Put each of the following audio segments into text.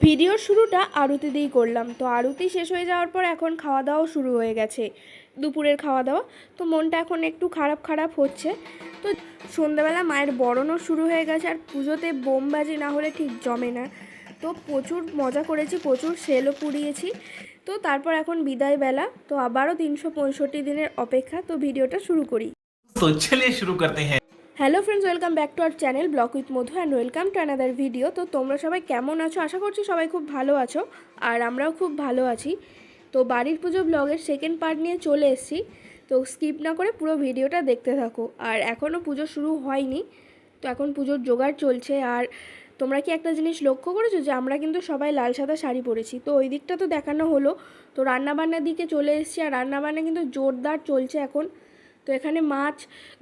ভিডিওর শুরুটা আরতি দিয়েই করলাম। তো আরতি শেষ হয়ে যাওয়ার পর এখন খাওয়া দাওয়াও শুরু হয়ে গেছে। দুপুরের খাওয়া দাওয়া তো মনটা এখন একটু খারাপ খারাপ হচ্ছে। তো সন্ধ্যাবেলা মায়ের বরণও শুরু হয়ে গেছে। আর পুজোতে বোমবাজি না হলে ঠিক জমে না। তো প্রচুর মজা করেছি, প্রচুর সেলও পুড়িয়েছি। তো তারপর এখন বিদায় বেলা। তো আবারও তিনশো পঁয়ষট্টি দিনের অপেক্ষা। তো ভিডিওটা শুরু করি। তো ছেলে শুরু করতে হ্যাঁ hello friends welcome back to our channel blog with Madhu and welcome to another video তো তোমরা সবাই কেমন আছো? আশা করছি সবাই খুব ভালো আছো আর আমরাও খুব ভালো আছি। তো বাড়ির পুজো ব্লগের সেকেন্ড পার্ট নিয়ে চলে এসেছি। তো স্কিপ না করে পুরো ভিডিওটা দেখতে থাকো। আর এখনও পুজো শুরু হয়নি। তো এখন পুজোর জোগাড় চলছে। আর তোমরা কি একটা জিনিস লক্ষ্য করেছ যে আমরা কিন্তু সবাই লাল সাদা শাড়ি পরেছি? তো ওই দিকটা তো দেখানো হলো। তো রান্নাবান্নার দিকে চলে এসেছি। আর রান্নাবান্না কিন্তু জোরদার চলছে এখন। তো এখানে মাছ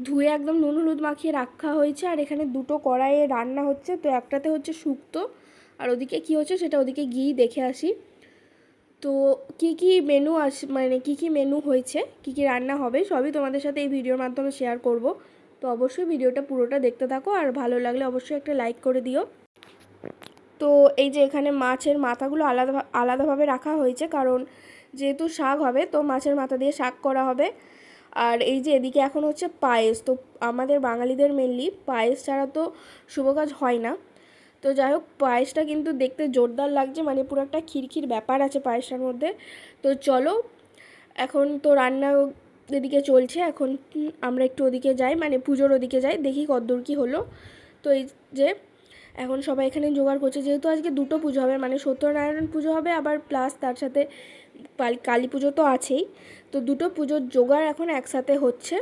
ধুয়ে একদম নুন হলুদ মাখিয়ে রাখা হয়েছে, আর এখানে দুটো কড়াইয়ে রান্না হচ্ছে। তো একটাতে হচ্ছে শুক্তো, আর ওদিকে কি হচ্ছে সেটা ওদিকে গিয়ে দেখে আসি। তো কি কি মেনু আস মানে কি কি মেনু হয়েছে, কি কি রান্না হবে, সবই তোমাদের সাথে এই ভিডিওর মাধ্যমে শেয়ার করব। তো অবশ্যই ভিডিওটা পুরোটা দেখতে থাকো, আর ভালো লাগলে অবশ্যই একটা লাইক করে দিও। তো এই যে এখানে মাছের মাথাগুলো আলাদা, আলাদাভাবে রাখা হয়েছে, কারণ যেহেতু শাক হবে, তো মাছের মাথা দিয়ে শাক করা হবে। আর এই যে এদিকে এখন হচ্ছে পায়েস, তো আমাদের বাঙালিদের মেনলি পায়েস ছাড়া তো শুভ কাজ হয় না। তো যাই হোক, পায়েসটা কিন্তু দেখতে জোরদার লাগছে মানে পুরো একটা খিরখির ব্যাপার আছে পায়েসটার মধ্যে। তো চলো, এখন তো রান্না এদিকে চলছে, এখন আমরা একটু ওদিকে যাই মানে পুজোর ওদিকে যাই, দেখি কতদূর কী হলো। তো এই যে এখন সবাই এখানে জোগাড় করছে। যেহেতু আজকে দুটো পুজো হবে মানে সত্যনারায়ণ পুজো হবে, আবার প্লাস তার সাথে কালী পুজো তো আছেই। তো দুটো পুজোর জোগাড় এখন একসাথে হচ্ছে।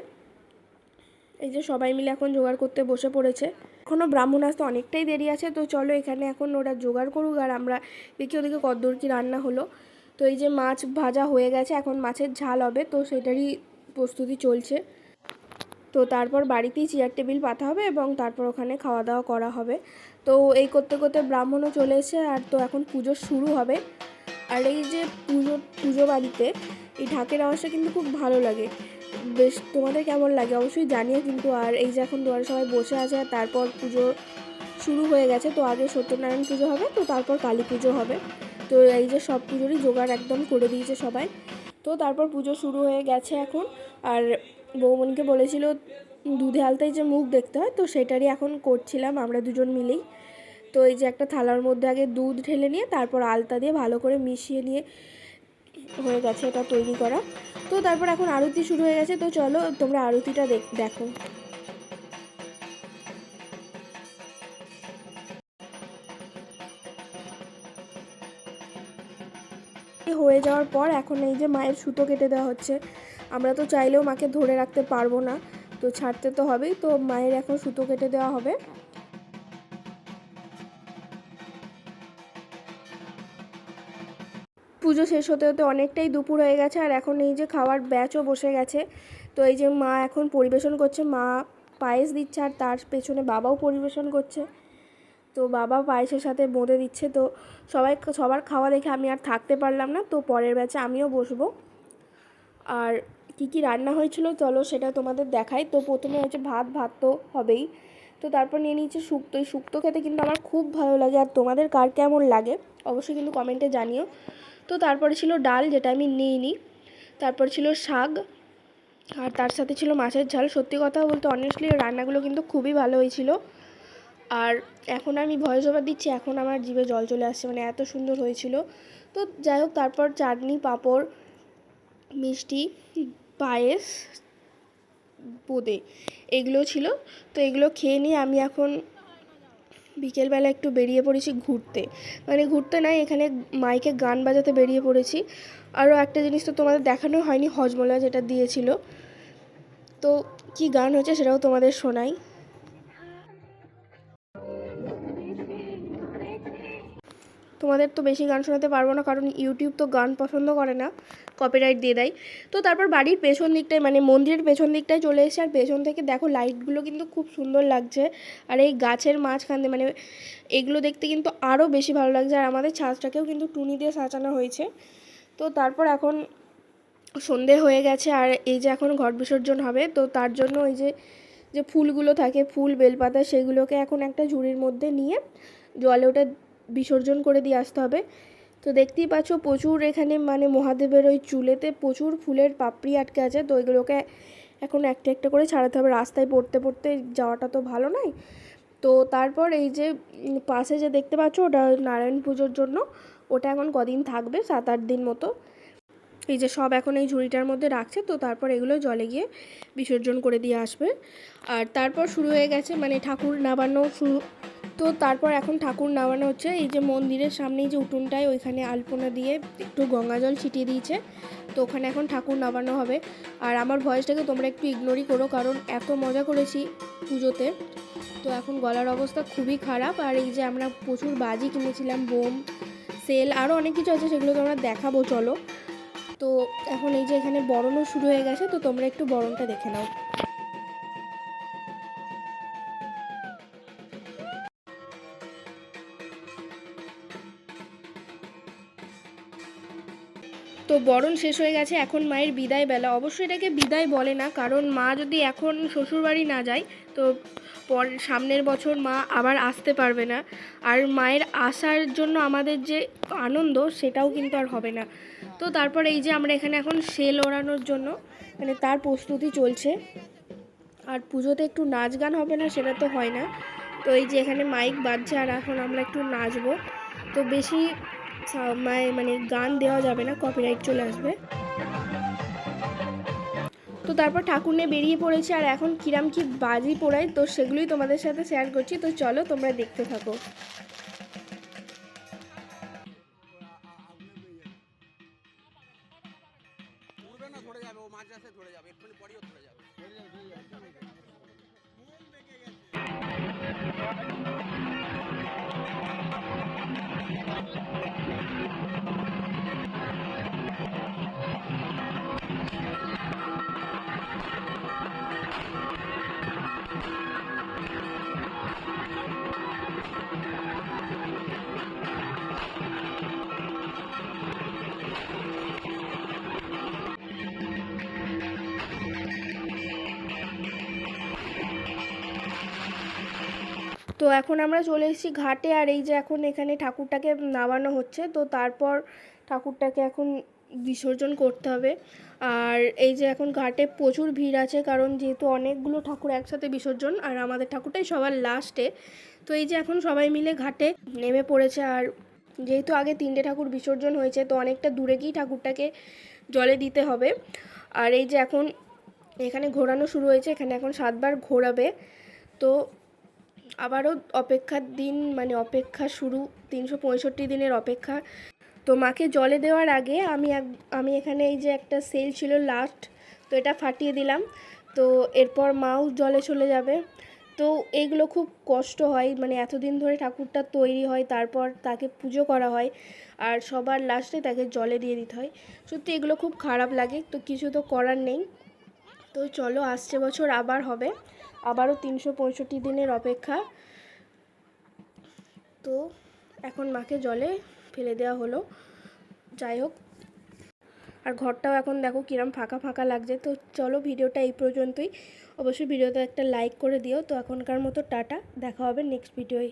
এই যে সবাই মিলে এখন জোগাড় করতে বসে পড়েছে। এখনও ব্রাহ্মণ আসতে অনেকটাই দেরি আছে, তো চলো এখানে এখন ওরা জোগাড় করুক আর আমরা দেখি ওদিকে কদ্দূর কি রান্না হলো। তো এই যে মাছ ভাজা হয়ে গেছে, এখন মাছের ঝাল হবে, তো সেটারই প্রস্তুতি চলছে। তো তারপর বাড়িতেই চেয়ার টেবিল পাতা হবে এবং তারপর ওখানে খাওয়া দাওয়া করা হবে। তো এই করতে করতে ব্রাহ্মণও চলে এসে আর তো এখন পুজো শুরু হবে। আর এই যে পুজো পুজো বাড়িতে, এই ঢাকের আওয়াজটা কিন্তু খুব ভালো লাগে। বেশ, তোমাদের কেমন লাগে? অবশ্যই জানিও কিন্তু। আর এই যে এখন দুয়ারে সবাই বসে আছে, আর তারপর পুজো শুরু হয়ে গেছে, তো আগে সত্যনারায়ণ পুজো হবে, তো তারপর কালী পুজো হবে। তো এই যে সব পুজোরই জোগাড় একদম করে দিয়েছে সবাই। তো তারপর পুজো শুরু হয়ে গেছে এখন। আর বৌমনিকে বলেছিল, দুধে আলতায় যে মুখ দেখতে হয়, তো সেটারই এখন করছিলাম আমরা দুজন মিলেই। তো এই যে একটা থালার মধ্যে আগে দুধ ঢেলে নিয়ে, তারপর আলতা দিয়ে ভালো করে মিশিয়ে নিয়ে হয়ে গেছে এটা তৈরি করা। তো তারপর এখন আরতি শুরু হয়ে গেছে, তো চলো তোমরা আরতিটা দেখ- দেখো। হয়ে যাওয়ার পর এখন এই যে মায়ের সুতো কেটে দেওয়া হচ্ছে। আমরা তো চাইলেও মাকে ধরে রাখতে পারব না। তো ছাড়তে তো হবেই। তো মায়ের এখন সুতো কেটে দেওয়া হবে। পুজো শেষ হতে হতে অনেকটাই দুপুর হয়ে গেছে আর এখন এই যে খাওয়ার ব্যাচও বসে গেছে। তো এই যে মা এখন পরিবেশন করছে, মা পায়েস দিচ্ছে আর তার পেছনে বাবাও পরিবেশন করছে। তো বাবা পায়েসের সাথে বোঁদে দিচ্ছে। তো সবাই, সবার খাওয়া দেখে আমি আর থাকতে পারলাম না। তো পরের ব্যাচে আমিও বসবো। আর কি কি রান্না হয়েছিল, চলো সেটা তোমাদের দেখাই। তো প্রথমে হচ্ছে ভাত ভাত তো হবেই। তো তারপর নিয়ে নিয়েছি শুক্তো এই শুক্তো খেতে কিন্তু আমার খুব ভালো লাগে। আর তোমাদের কার কেমন লাগে, অবশ্যই কিন্তু কমেন্টে জানিও। তো তারপরে ছিল ডাল, যেটা আমি নিইনি। তারপর ছিল শাক, আর তার সাথে ছিল মাছের ঝাল। সত্যি কথা বলতে অনেস্টলি রান্নাগুলো কিন্তু খুবই ভালো হয়েছিল। আর এখন আমি ভয়েস ওভার দিচ্ছি, এখন আমার জিভে জল চলে আসছে মানে এত সুন্দর হয়েছিল। তো যাই হোক, তারপর চাটনি, পাঁপড় মিষ্টি পায়েস বোঁদে। এগুলো ছিল। তো এগুলো খেয়ে নিয়ে আমি এখন বিকেলবেলা একটু বেরিয়ে পড়েছি ঘুরতে। মানে ঘুরতে নাই, এখানে মাইকে গান বাজাতে বেরিয়ে পড়েছি। আরও একটা জিনিস তো তোমাদের দেখানো হয়নি, হজমলা যেটা দিয়েছিল। তো কি গান হয়েছে সেটাও তোমাদের শোনাই। তোমাদের তো বেশি গান শোনাতে পারব না, কারণ ইউটিউব তো গান পছন্দ করে না কপিরাইট দিয়ে দেয়। তো তারপর বাড়ির পেছন দিকটায় মানে মন্দিরের পেছন দিকটায় চলে এসে আর পেছন থেকে দেখো লাইটগুলো কিন্তু খুব সুন্দর লাগছে, আর এই গাছের মাঝখান দিয়ে মানে এগুলো দেখতে কিন্তু আরও বেশি ভালো লাগছে, আর আমাদের ছাদটাকেও কিন্তু টুনি দিয়ে সাজানো হয়েছে। তো তারপর এখন সন্ধে হয়ে গেছে, আর এই যে এখন ঘট বিসর্জন হবে, তো তার জন্য ওই যে যে ফুলগুলো থাকে, ফুল, বেলপাতা, সেগুলোকে এখন একটা ঝুড়ির মধ্যে নিয়ে জলে ওটা বিসর্জন করে দিয়ে আসতে হবে। তো দেখতেই পাচ্ছ প্রচুর এখানে মানে মহাদেবের ওই চুলেতে প্রচুর ফুলের পাপড়ি আটকে আছে। তো ওইগুলোকে এখন একটা একটা করে ছাড়াতে হবে। রাস্তায় পড়তে পড়তে যাওয়াটা তো ভালো নয়। তো তারপর এই যে পাশে যে দেখতে পাচ্ছ ওটা নারায়ণ পুজোর জন্য, ওটা এখন কদিন থাকবে? সাত আট দিন মতো। এই যে সব এখন এই ঝুড়িটার মধ্যে রাখছে। তো তারপর এগুলো জলে গিয়ে বিসর্জন করে দিয়ে আসবে। আর তারপর শুরু হয়ে গেছে মানে ঠাকুর নামানো শুরু তো তারপর এখন ঠাকুর নামানো হচ্ছে। এই যে মন্দিরের সামনেই যে উঠোনটায় ওইখানে আলপনা দিয়ে একটু গঙ্গা জল ছিটিয়ে দিয়েছে। তো ওখানে এখন ঠাকুর নামানো হবে। আর আমার ভয়েসটাকে তোমরা একটু ইগনোরই করো, কারণ এত মজা করেছি পুজোতে। তো এখন গলার অবস্থা খুবই খারাপ। আর এই যে আমরা প্রচুর বাজি কিনেছিলাম, বোম, সেল আরও অনেক কিছু আছে সেগুলো তোমরা দেখাবো, চলো। তো এখন এই যে এখানে বরণও শুরু হয়ে গেছে, তো তোমরা একটু বরণটা দেখে নাও। তো বরণ শেষ হয়ে গেছে, এখন মায়ের বিদায় বেলা। অবশ্যই এটাকে বিদায় বলে না, কারণ মা যদি এখন শ্বশুরবাড়ি না যায়, তো পর, সামনের বছর মা আবার আসতে পারবে না। আর মায়ের আসার জন্য আমাদের যে আনন্দ, সেটাও কিন্তু আর হবে না। তো তারপর এই যে আমরা এখানে এখন সেল ওড়ানোর জন্য মানে তার প্রস্তুতি চলছে। আর পুজোতে একটু নাচ গান হবে না, সেটা তো হয় না। তো এই যে এখানে মাইক বাজছে, আর এখন আমরা একটু নাচবো। তো বেশি মানে গান দেওয়া যাবে না কপিরাইট চলে আসবে। তো তারপর ঠাকুর নিয়ে বেরিয়ে পড়েছে আর এখন কিরাম কি বাজি পোড়ায় তো সেগুলোই তোমাদের সাথে শেয়ার করছি। তো চলো তোমরা দেখতে থাকো। যাবে Thank you. তো এখন আমরা চলে এসেছি ঘাটে আর এই যে এখন এখানে ঠাকুরটাকে নামানো হচ্ছে। তো তারপর ঠাকুরটাকে এখন বিসর্জন করতে হবে। আর এই যে এখন ঘাটে প্রচুর ভিড় আছে কারণ যেহেতু অনেকগুলো ঠাকুর একসাথে বিসর্জন আর আমাদের ঠাকুরটাই সবার লাস্টে তো এই যে এখন সবাই মিলে ঘাটে নেমে পড়েছে আর যেহেতু আগে তিনটে ঠাকুর বিসর্জন হয়েছে, তো অনেকটা দূরে গিয়েই ঠাকুরটাকে জলে দিতে হবে। আর এই যে এখন এখানে ঘোরানো শুরু হয়েছে, এখানে এখন সাতবার ঘোরাবে। তো আবারও অপেক্ষার দিন মানে অপেক্ষা শুরু, তিনশো পঁয়ষট্টি দিনের অপেক্ষা। তো মাকে জলে দেওয়ার আগে আমি এক, আমি এখানে এই যে একটা সেল ছিল লাস্ট তো এটা ফাটিয়ে দিলাম। তো এরপর মাও জলে চলে যাবে। তো এইগুলো খুব কষ্ট হয় মানে এতদিন ধরে ঠাকুরটা তৈরি হয়, তারপর তাকে পুজো করা হয়, আর সবার লাস্টে তাকে জলে দিয়ে দিতে হয়। সত্যি এগুলো খুব খারাপ লাগে, তো কিছু তো করার নেই। তো চলো, আসছে বছর আবার হবে। আবারও তিনশো পঁয়ষট্টি দিনের অপেক্ষা। তো এখন মাকে জলে ফেলে দেওয়া হলো। যাই হোক, আর ঘরটাও এখন দেখো কিরম ফাঁকা ফাঁকা লাগছে। তো চলো ভিডিওটা এই পর্যন্তই। অবশ্যই ভিডিওতে একটা লাইক করে দিও। তো এখনকার মতো টাটা। দেখা হবে নেক্সট ভিডিওয়